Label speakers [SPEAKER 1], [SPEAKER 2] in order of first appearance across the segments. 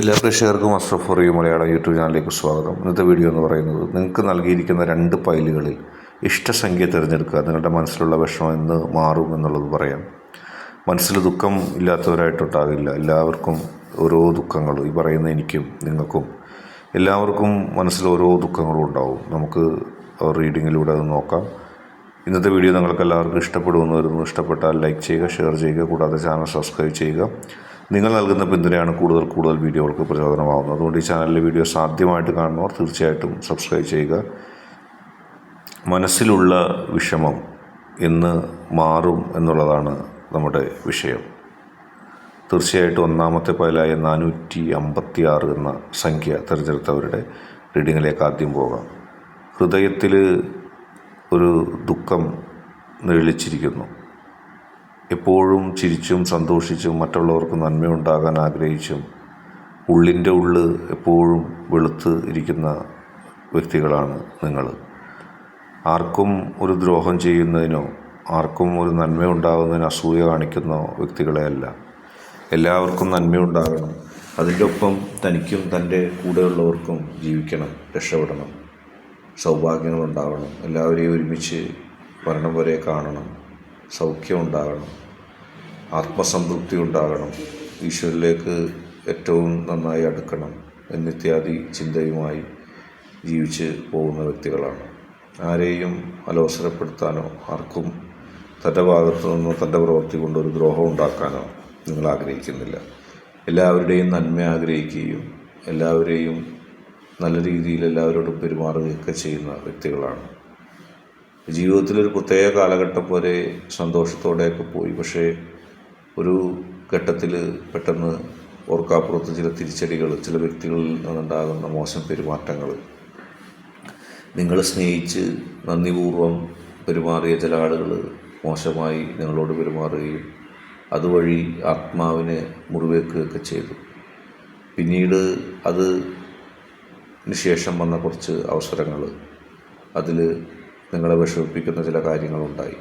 [SPEAKER 1] എല്ലാ പ്രേക്ഷകർക്കും astro for you Malayalam YouTube ചാനലിലേക്ക് സ്വാഗതം. ഇന്നത്തെ വീഡിയോ എന്ന് പറയുന്നത് നിങ്ങൾക്ക് നൽകിയിരിക്കുന്ന രണ്ട് പൈലുകളിൽ ഇഷ്ടസംഖ്യ തിരഞ്ഞെടുക്കുക നിങ്ങളുടെ മനസ്സിലുള്ള വിഷമം എന്ന് മാറും എന്നുള്ളത് പറയാം. മനസ്സിൽ ദുഃഖം ഇല്ലാത്തവരായിട്ടുണ്ടാകില്ല എല്ലാവർക്കും ഓരോ ദുഃഖങ്ങൾ ഈ പറയുന്ന എനിക്കും നിങ്ങൾക്കും എല്ലാവർക്കും മനസ്സിൽ ഓരോ ദുഃഖങ്ങളും ഉണ്ടാവും. നമുക്ക് റീഡിങ്ങിലൂടെ അത് നോക്കാം. ഇന്നത്തെ വീഡിയോ നിങ്ങൾക്ക് എല്ലാവർക്കും ഇഷ്ടപ്പെടുമെന്ന് വരുന്നു ഇഷ്ടപ്പെട്ടാൽ ലൈക്ക് ചെയ്യുക ഷെയർ ചെയ്യുക കൂടാതെ ചാനൽ സബ്സ്ക്രൈബ് ചെയ്യുക. നിങ്ങൾ നൽകുന്ന പിന്തുണയാണ് കൂടുതൽ കൂടുതൽ വീഡിയോകൾക്ക് പ്രചോദനമാകുന്നത് അതുകൊണ്ട് ഈ ചാനലിലെ വീഡിയോ സാധ്യമായിട്ട് കാണുന്നവർ തീർച്ചയായിട്ടും സബ്സ്ക്രൈബ് ചെയ്യുക. മനസ്സിലുള്ള വിഷമം ഇന്ന് മാറും എന്നുള്ളതാണ് നമ്മുടെ വിഷയം. തീർച്ചയായിട്ടും ഒന്നാമത്തെ പതിലായ നാനൂറ്റി അമ്പത്തി ആറ് എന്ന സംഖ്യ തിരഞ്ഞെടുത്തവരുടെ റീഡിങ്ങിലേക്ക് ആദ്യം പോകാം. ഹൃദയത്തിൽ ഒരു ദുഃഖം നിഴലിച്ചിരിക്കുന്നു. എപ്പോഴും ചിരിച്ചും സന്തോഷിച്ചും മറ്റുള്ളവർക്ക് നന്മയുണ്ടാകാൻ ആഗ്രഹിച്ചും ഉള്ളിന്റെ ഉള്ള് എപ്പോഴും വെളുത്ത് ഇരിക്കുന്ന വ്യക്തികളാണ് നിങ്ങൾ. ആർക്കും ഒരു ദ്രോഹം ചെയ്യുന്നതിനോ ആർക്കും ഒരു നന്മയുണ്ടാകുന്നതിന് അസൂയ കാണിക്കുന്ന വ്യക്തികളെ അല്ല എല്ലാവർക്കും നന്മയുണ്ടാകണം. അതിന്റെ ഒപ്പം തനിക്കും തന്റെ കൂടെയുള്ളവർക്കും ജീവിക്കണം രക്ഷപ്പെടണം സൗഭാഗ്യങ്ങളുണ്ടാവണം എല്ലാവരെയും ഒരുമിച്ച് മരണം വരെ കാണണം സൗഖ്യം ഉണ്ടാകണം. ആത്മസംതൃപ്തി ഉണ്ടാകണം. ഈശ്വരിലേക്ക് ഏറ്റവും നന്നായി അടുക്കണം എന്നിത്യാദി ചിന്തയുമായി ജീവിച്ച് പോകുന്ന വ്യക്തികളാണ്. ആരെയും അലോസരപ്പെടുത്താനോ ആർക്കും തന്റെ ഭാഗത്തു നിന്നോ തന്റെ പ്രവൃത്തി കൊണ്ട് ഒരു ദ്രോഹം ഉണ്ടാക്കാനോ നിങ്ങൾ ആഗ്രഹിക്കുന്നില്ല. എല്ലാവരുടെയും നന്മ ആഗ്രഹിക്കുകയും എല്ലാവരെയും നല്ല രീതിയിൽ എല്ലാവരോടും പെരുമാറുകയൊക്കെ ചെയ്യുന്ന വ്യക്തികളാണ്. ജീവിതത്തിലൊരു പ്രത്യേക കാലഘട്ടം വരെ സന്തോഷത്തോടെയൊക്കെ പോയി. പക്ഷേ ഒരു ഘട്ടത്തിൽ പെട്ടെന്ന് ഓർക്കാപ്പുറത്ത് ചില തിരിച്ചടികൾ ചില വ്യക്തികളിൽ നിന്നുണ്ടാകുന്ന മോശം പെരുമാറ്റങ്ങൾ നിങ്ങൾ സ്നേഹിച്ച് നന്ദിപൂർവം പെരുമാറിയ ചില ആളുകൾ മോശമായി നിങ്ങളോട് പെരുമാറുകയും അതുവഴി ആത്മാവിനെ മുറിവേക്കുകയൊക്കെ ചെയ്തു. പിന്നീട് അത് ശേഷം വന്ന കുറച്ച് അവസരങ്ങൾ അതിൽ നിങ്ങളെ വിഷമിപ്പിക്കുന്ന ചില കാര്യങ്ങളുണ്ടായി.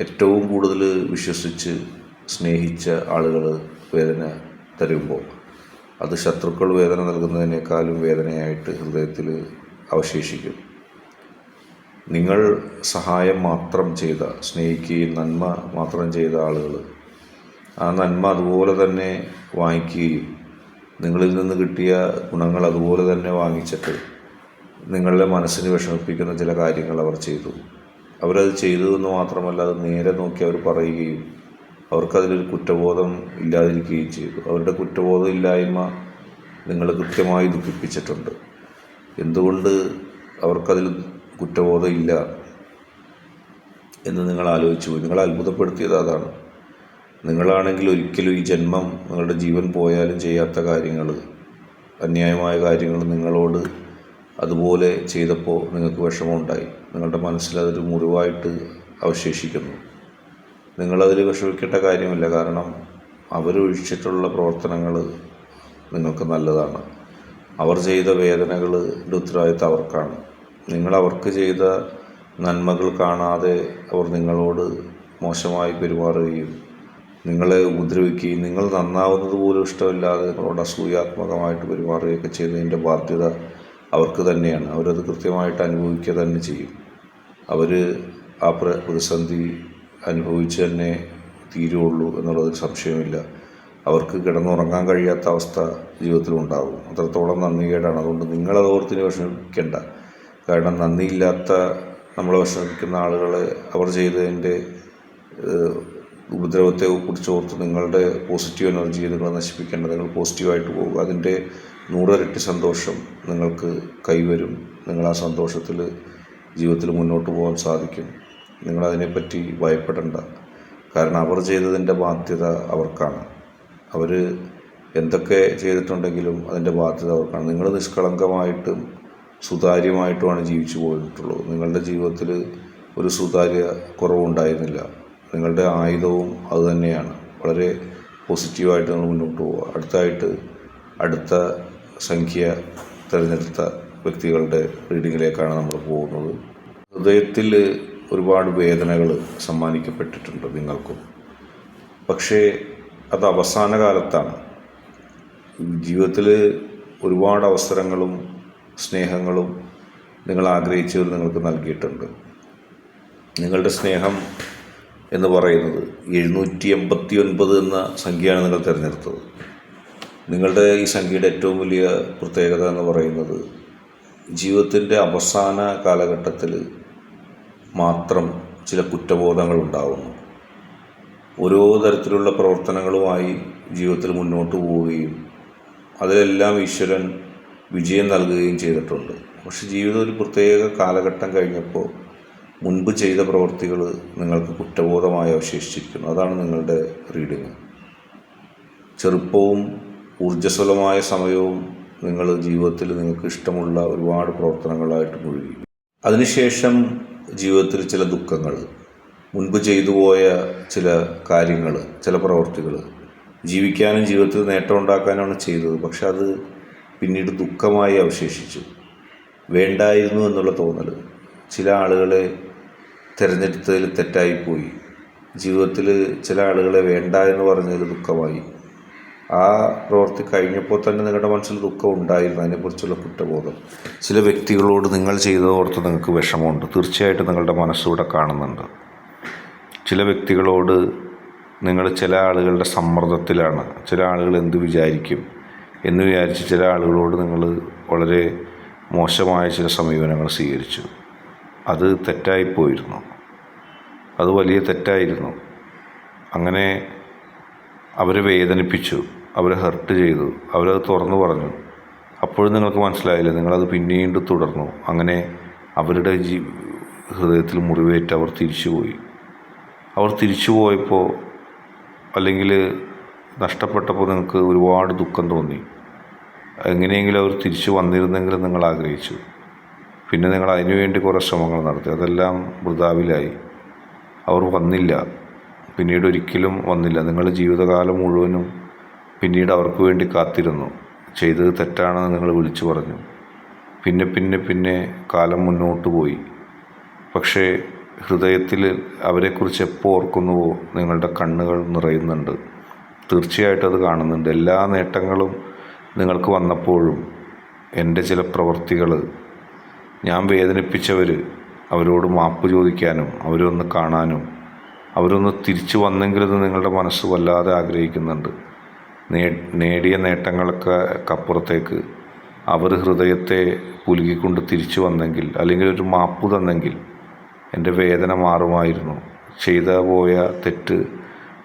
[SPEAKER 1] ഏറ്റവും കൂടുതൽ വിശ്വസിച്ച് സ്നേഹിച്ച ആളുകൾ വേദന തരുമ്പോൾ അത് ശത്രുക്കൾ വേദന നൽകുന്നതിനേക്കാളും വേദനയായിട്ട് ഹൃദയത്തിൽ അവശേഷിക്കും. നിങ്ങൾ സഹായം മാത്രം ചെയ്ത സ്നേഹിക്കുകയും നന്മ മാത്രം ചെയ്ത ആളുകൾ ആ നന്മ അതുപോലെ തന്നെ വാങ്ങിക്കുകയും നിങ്ങളിൽ നിന്ന് കിട്ടിയ ഗുണങ്ങൾ അതുപോലെ തന്നെ വാങ്ങിച്ചിട്ട് നിങ്ങളുടെ മനസ്സിന് വിഷമിപ്പിക്കുന്ന ചില കാര്യങ്ങൾ അവർ ചെയ്തു. അവരത് ചെയ്തു എന്ന് മാത്രമല്ല അത് നേരെ നോക്കി അവർ പറയുകയും അവർക്കതിലൊരു കുറ്റബോധം ഇല്ലാതിരിക്കുകയും ചെയ്തു. അവരുടെ കുറ്റബോധം ഇല്ലായ്മ നിങ്ങൾ കൃത്യമായി ദുഃഖിപ്പിച്ചിട്ടുണ്ട്. എന്തുകൊണ്ട് അവർക്കതിൽ കുറ്റബോധം ഇല്ല എന്ന് നിങ്ങൾ ആലോചിച്ചു നിങ്ങൾ അത്ഭുതപ്പെടുത്തിയത് അതാണ്. നിങ്ങളാണെങ്കിൽ ഒരിക്കലും ഈ ജന്മം നിങ്ങളുടെ ജീവൻ പോയാലും ചെയ്യാത്ത കാര്യങ്ങൾ അന്യായമായ കാര്യങ്ങൾ നിങ്ങളോട് അതുപോലെ ചെയ്തപ്പോൾ നിങ്ങൾക്ക് വിഷമമുണ്ടായി. നിങ്ങളുടെ മനസ്സിൽ അതൊരു മുറിവായിട്ട് അവശേഷിക്കുന്നു. നിങ്ങളതിൽ വിഷമിക്കേണ്ട കാര്യമില്ല. കാരണം അവരൊഴിച്ചിട്ടുള്ള പ്രവർത്തനങ്ങൾ നിങ്ങൾക്ക് നല്ലതാണ്. അവർ ചെയ്ത വേദനകളുടെ ഉത്തരവാദിത്തം അവർക്കാണ്. നിങ്ങൾ അവർക്ക് ചെയ്ത നന്മകൾ കാണാതെ അവർ നിങ്ങളോട് മോശമായി പെരുമാറുകയും നിങ്ങളെ ഉപദ്രവിക്കുകയും നിങ്ങൾ നന്നാവുന്നത് പോലും ഇഷ്ടമില്ലാതെ നിങ്ങളോട് അസൂയാത്മകമായിട്ട് പെരുമാറുകയൊക്കെ ചെയ്യുന്നതിന്റെ ബാധ്യത അവർക്ക് തന്നെയാണ്. അവരത് കൃത്യമായിട്ട് അനുഭവിക്കുക തന്നെ ചെയ്യും. അവർ ആ പ്ര പ്രതിസന്ധി അനുഭവിച്ച് തന്നെ തീരുള്ളൂ എന്നുള്ളതിൽ സംശയമില്ല. അവർക്ക് കിടന്നുറങ്ങാൻ കഴിയാത്ത അവസ്ഥ ജീവിതത്തിലുണ്ടാകും അത്രത്തോളം നന്ദികേടാണ്. അതുകൊണ്ട് നിങ്ങളത് ഓർത്തിന് വിഷമിക്കേണ്ട. കാരണം നന്ദിയില്ലാത്ത നമ്മളെ വിഷമിക്കുന്ന ആളുകളെ അവർ ചെയ്തതിന്റെ ഉപദ്രവത്തെ കുറിച്ച് ഓർത്ത് നിങ്ങളുടെ പോസിറ്റീവ് എനർജി നിങ്ങൾ നശിപ്പിക്കേണ്ട നിങ്ങൾ പോസിറ്റീവായിട്ട് പോകുക അതിന്റെ നൂറിരട്ടി സന്തോഷം നിങ്ങൾക്ക് കൈവരും. നിങ്ങൾ ആ സന്തോഷത്തിൽ ജീവിതത്തിൽ മുന്നോട്ട് പോകാൻ സാധിക്കും. നിങ്ങളതിനെപ്പറ്റി ഭയപ്പെടേണ്ട. കാരണം അവർ ചെയ്തതിന്റെ ബാധ്യത അവർക്കാണ്. അവർ എന്തൊക്കെ ചെയ്തിട്ടുണ്ടെങ്കിലും അതിന്റെ ബാധ്യത അവർക്കാണ്. നിങ്ങൾ നിഷ്കളങ്കമായിട്ടും സുതാര്യമായിട്ടുമാണ് ജീവിച്ചു പോയിട്ടുള്ളത്. നിങ്ങളുടെ ജീവിതത്തിൽ ഒരു സുതാര്യ കുറവുണ്ടായിരുന്നില്ല. നിങ്ങളുടെ ആയുധവും അതുതന്നെയാണ് വളരെ പോസിറ്റീവായിട്ട് നിങ്ങൾ മുന്നോട്ട് പോവുക. അടുത്തായിട്ട് അടുത്ത സംഖ്യ തിരഞ്ഞെടുത്ത വ്യക്തികളുടെ റീഡിങ്ങിലേക്കാണ് നമ്മൾ പോകുന്നത്. ഹൃദയത്തിൽ ഒരുപാട് വേദനകൾ സമ്മാനിക്കപ്പെട്ടിട്ടുണ്ട് നിങ്ങൾക്കും. പക്ഷേ അത് അവസാന കാലത്താണ്. ജീവിതത്തിൽ ഒരുപാട് അവസരങ്ങളും സ്നേഹങ്ങളും നിങ്ങൾ ആഗ്രഹിച്ചവർ നിങ്ങൾക്ക് നൽകിയിട്ടുണ്ട്. നിങ്ങളുടെ സ്നേഹം എന്ന് പറയുന്നത് എഴുന്നൂറ്റി എൺപത്തി ഒൻപത് എന്ന സംഖ്യയാണ് നിങ്ങൾ തിരഞ്ഞെടുത്തത്. നിങ്ങളുടെ ഈ സംഖ്യയുടെ ഏറ്റവും വലിയ പ്രത്യേകത എന്ന് പറയുന്നത് ജീവിതത്തിന്റെ അവസാന കാലഘട്ടത്തിൽ മാത്രം ചില കുറ്റബോധങ്ങൾ ഉണ്ടാകുന്നു ഓരോ തരത്തിലുള്ള പ്രവർത്തനങ്ങളുമായി ജീവിതത്തിൽ മുന്നോട്ട് പോവുകയും അതിലെല്ലാം ഈശ്വരൻ വിജയം നൽകുകയും ചെയ്തിട്ടുണ്ട്. പക്ഷെ ജീവിതം ഒരു പ്രത്യേക കാലഘട്ടം കഴിഞ്ഞപ്പോൾ മുൻപ് ചെയ്ത പ്രവർത്തികൾ നിങ്ങൾക്ക് കുറ്റബോധമായി അവശേഷിച്ചിരിക്കുന്നു. അതാണ് നിങ്ങളുടെ റീഡിങ്. ചെറുപ്പവും ഊർജസ്വലമായ സമയവും നിങ്ങൾ ജീവിതത്തിൽ നിങ്ങൾക്ക് ഇഷ്ടമുള്ള ഒരുപാട് പ്രവർത്തനങ്ങളായിട്ട് മുഴുകി. അതിനുശേഷം ജീവിതത്തിൽ ചില ദുഃഖങ്ങൾ മുൻപ് ചെയ്തു പോയ ചില കാര്യങ്ങൾ ചില പ്രവർത്തികൾ ജീവിക്കാനും ജീവിതത്തിൽ നേട്ടം ഉണ്ടാക്കാനാണ് ചെയ്തത്. പക്ഷെ അത് പിന്നീട് ദുഃഖമായി അവശേഷിച്ചു. വേണ്ടായിരുന്നു എന്നുള്ള തോന്നൽ ചില ആളുകളെ തിരഞ്ഞെടുത്തതിൽ തെറ്റായിപ്പോയി. ജീവിതത്തിൽ ചില ആളുകളെ വേണ്ട എന്ന് പറഞ്ഞതിൽ ദുഃഖമായി. ആ പ്രവൃത്തി കഴിഞ്ഞപ്പോൾ തന്നെ നിങ്ങളുടെ മനസ്സിൽ ദുഃഖം ഉണ്ടായിരുന്നു. അതിനെക്കുറിച്ചുള്ള കുറ്റബോധം. ചില വ്യക്തികളോട് നിങ്ങൾ ചെയ്തതോർത്ത് നിങ്ങൾക്ക് വിഷമമുണ്ട്. തീർച്ചയായിട്ടും നിങ്ങളുടെ മനസ്സിലൂടെ കാണുന്നുണ്ട്. ചില വ്യക്തികളോട് നിങ്ങൾ ചില ആളുകളുടെ സമ്മർദ്ദത്തിലാണ്. ചില ആളുകൾ എന്ത് വിചാരിക്കും എന്ന് വിചാരിച്ച് ചില ആളുകളോട് നിങ്ങൾ വളരെ മോശമായ ചില സമീപനങ്ങൾ സ്വീകരിച്ചു. അത് തെറ്റായിപ്പോയിരുന്നു. അത് വലിയ തെറ്റായിരുന്നു. അങ്ങനെ അവരെ വേദനിപ്പിച്ചു. അവരെ ഹെർട്ട് ചെയ്തു. അവരത് തുറന്നു പറഞ്ഞു. അപ്പോഴും നിങ്ങൾക്ക് മനസ്സിലായില്ല? നിങ്ങളത് പിന്നീട് തുടർന്നു. അങ്ങനെ അവരുടെ ജീ ഹൃദയത്തിൽ മുറിവേറ്റ് അവർ തിരിച്ചുപോയി. അവർ തിരിച്ചു പോയപ്പോൾ അല്ലെങ്കിൽ നഷ്ടപ്പെട്ടപ്പോൾ നിങ്ങൾക്ക് ഒരുപാട് ദുഃഖം തോന്നി. എങ്ങനെയെങ്കിലും അവർ തിരിച്ചു വന്നിരുന്നെങ്കിൽ നിങ്ങൾ ആഗ്രഹിച്ചു. പിന്നെ നിങ്ങൾ അതിനുവേണ്ടി കുറേ ശ്രമങ്ങൾ നടത്തി. അതെല്ലാം വൃതാവിലായി അവർ വന്നില്ല. പിന്നീട് ഒരിക്കലും വന്നില്ല. നിങ്ങളുടെ ജീവിതകാലം മുഴുവനും പിന്നീട് അവർക്ക് വേണ്ടി കാത്തിരുന്നു. ചെയ്തത് തെറ്റാണെന്ന് നിങ്ങൾ വിളിച്ചു പറഞ്ഞു. പിന്നെ പിന്നെ പിന്നെ കാലം മുന്നോട്ട് പോയി. പക്ഷേ ഹൃദയത്തിൽ അവരെക്കുറിച്ച് എപ്പോൾ ഓർക്കുന്നുവോ നിങ്ങളുടെ കണ്ണുകൾ നിറയുന്നുണ്ട്. തീർച്ചയായിട്ടും അത് കാണുന്നുണ്ട്. എല്ലാ നേട്ടങ്ങളും നിങ്ങൾക്ക് വന്നപ്പോഴും എന്റെ ചില പ്രവൃത്തികൾ ഞാൻ വേദനിപ്പിച്ചവർ അവരോട് മാപ്പ് ചോദിക്കാനും അവരൊന്ന് കാണാനും അവരൊന്ന് തിരിച്ചു വന്നെങ്കിലെന്ന് നിങ്ങളുടെ മനസ്സ് വല്ലാതെ ആഗ്രഹിക്കുന്നുണ്ട്. നേടിയ നേട്ടങ്ങൾക്ക് കപ്പുറത്തേക്ക് അവർ ഹൃദയത്തെ പുലുകിക്കൊണ്ട് തിരിച്ചു വന്നെങ്കിൽ അല്ലെങ്കിൽ ഒരു മാപ്പ് തന്നെങ്കിൽ എന്റെ വേദന മാറുമായിരുന്നു. ചെയ്ത പോയ തെറ്റ്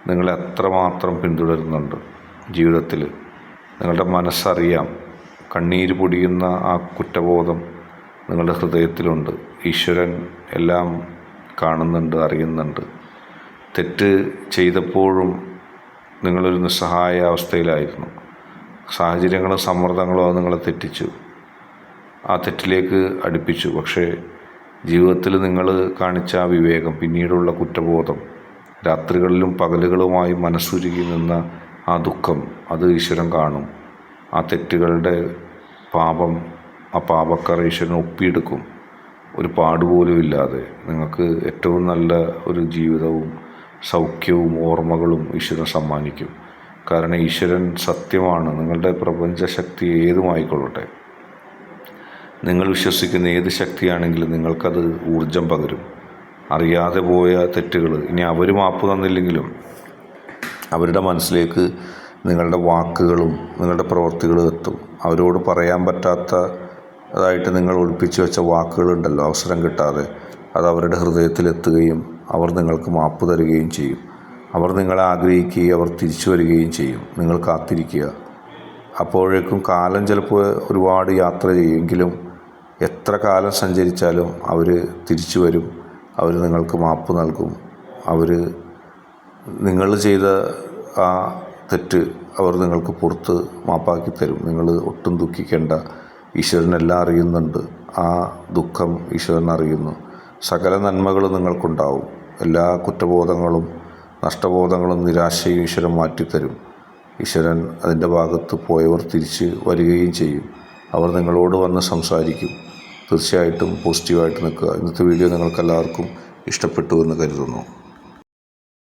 [SPEAKER 1] നിങ്ങളെ അത്രമാത്രം പിന്തുടരുന്നുണ്ട് ജീവിതത്തിൽ. നിങ്ങളുടെ മനസ്സറിയാം കണ്ണീര് പൊടിയുന്ന ആ കുറ്റബോധം നിങ്ങളുടെ ഹൃദയത്തിലുണ്ട്. ഈശ്വരൻ എല്ലാം കാണുന്നുണ്ട് അറിയുന്നുണ്ട്. തെറ്റ് ചെയ്തപ്പോഴും നിങ്ങളൊരു നിസ്സഹായ അവസ്ഥയിലായിരുന്നു. സാഹചര്യങ്ങളും സമ്മർദ്ദങ്ങളും അത് നിങ്ങളെ തെറ്റിച്ചു. ആ തെറ്റിലേക്ക് അടുപ്പിച്ചു. പക്ഷേ ജീവിതത്തിൽ നിങ്ങൾ കാണിച്ച ആ വിവേകം പിന്നീടുള്ള കുറ്റബോധം രാത്രികളിലും പകലുകളുമായി മനസ്സുരുകി നിന്ന ആ ദുഃഖം അത് ഈശ്വരൻ കാണും. ആ തെറ്റുകളുടെ പാപം ആ പാപക്കാർ ഈശ്വരൻ ഒപ്പിയെടുക്കും. ഒരു പാടുപോലും ഇല്ലാതെ നിങ്ങൾക്ക് ഏറ്റവും നല്ല ഒരു ജീവിതവും സൗഖ്യവും ഓർമ്മകളും ഈശ്വരൻ സമ്മാനിക്കും. കാരണം ഈശ്വരൻ സത്യമാണ്. നിങ്ങളുടെ പ്രപഞ്ചശക്തി ഏതുമായിക്കൊള്ളട്ടെ? നിങ്ങൾ വിശ്വസിക്കുന്ന ഏത് ശക്തിയാണെങ്കിലും നിങ്ങൾക്കത് ഊർജം പകരും. അറിയാതെ പോയ തെറ്റുകൾ ഇനി അവർ മാപ്പ് തന്നില്ലെങ്കിലും അവരുടെ മനസ്സിലേക്ക് നിങ്ങളുടെ വാക്കുകളും നിങ്ങളുടെ പ്രവൃത്തികളും എത്തും. അവരോട് പറയാൻ പറ്റാത്ത അതായിട്ട് നിങ്ങൾ ഒളിപ്പിച്ചു വെച്ച വാക്കുകളുണ്ടല്ലോ. അവസരം കിട്ടാതെ അത് അവരുടെ ഹൃദയത്തിലെത്തുകയും അവർ നിങ്ങൾക്ക് മാപ്പ് തരുകയും ചെയ്യും. അവർ നിങ്ങളെ ആഗ്രഹിക്കുകയും അവർ തിരിച്ചു വരികയും ചെയ്യും. നിങ്ങൾ കാത്തിരിക്കുക. അപ്പോഴേക്കും കാലം ചിലപ്പോൾ ഒരുപാട് യാത്ര ചെയ്യുമെങ്കിലും എത്ര കാലം സഞ്ചരിച്ചാലും അവർ തിരിച്ചു വരും. അവർ നിങ്ങൾക്ക് മാപ്പ് നൽകും. അവർ നിങ്ങൾ ചെയ്ത ആ തെറ്റ് അവർ നിങ്ങൾക്ക് പുറത്ത് മാപ്പാക്കി തരും. നിങ്ങൾ ഒട്ടും ദുഃഖിക്കേണ്ട. ഈശ്വരനെല്ലാം അറിയുന്നുണ്ട്. ആ ദുഃഖം ഈശ്വരൻ അറിയുന്നു. സകല നന്മകളും നിങ്ങൾക്കുണ്ടാവും. എല്ലാ കുറ്റബോധങ്ങളും നഷ്ടബോധങ്ങളും നിരാശയും ഈശ്വരൻ മാറ്റിത്തരും. ഈശ്വരൻ അതിന്റെ ഭാഗത്ത് പോയവർ തിരിച്ച് വരികയും ചെയ്യും. അവർ നിങ്ങളോട് വന്ന് സംസാരിക്കും. തീർച്ചയായിട്ടും പോസിറ്റീവായിട്ട് നിൽക്കുക. ഇന്നത്തെ വീഡിയോ നിങ്ങൾക്കെല്ലാവർക്കും ഇഷ്ടപ്പെട്ടു എന്ന് കരുതുന്നു.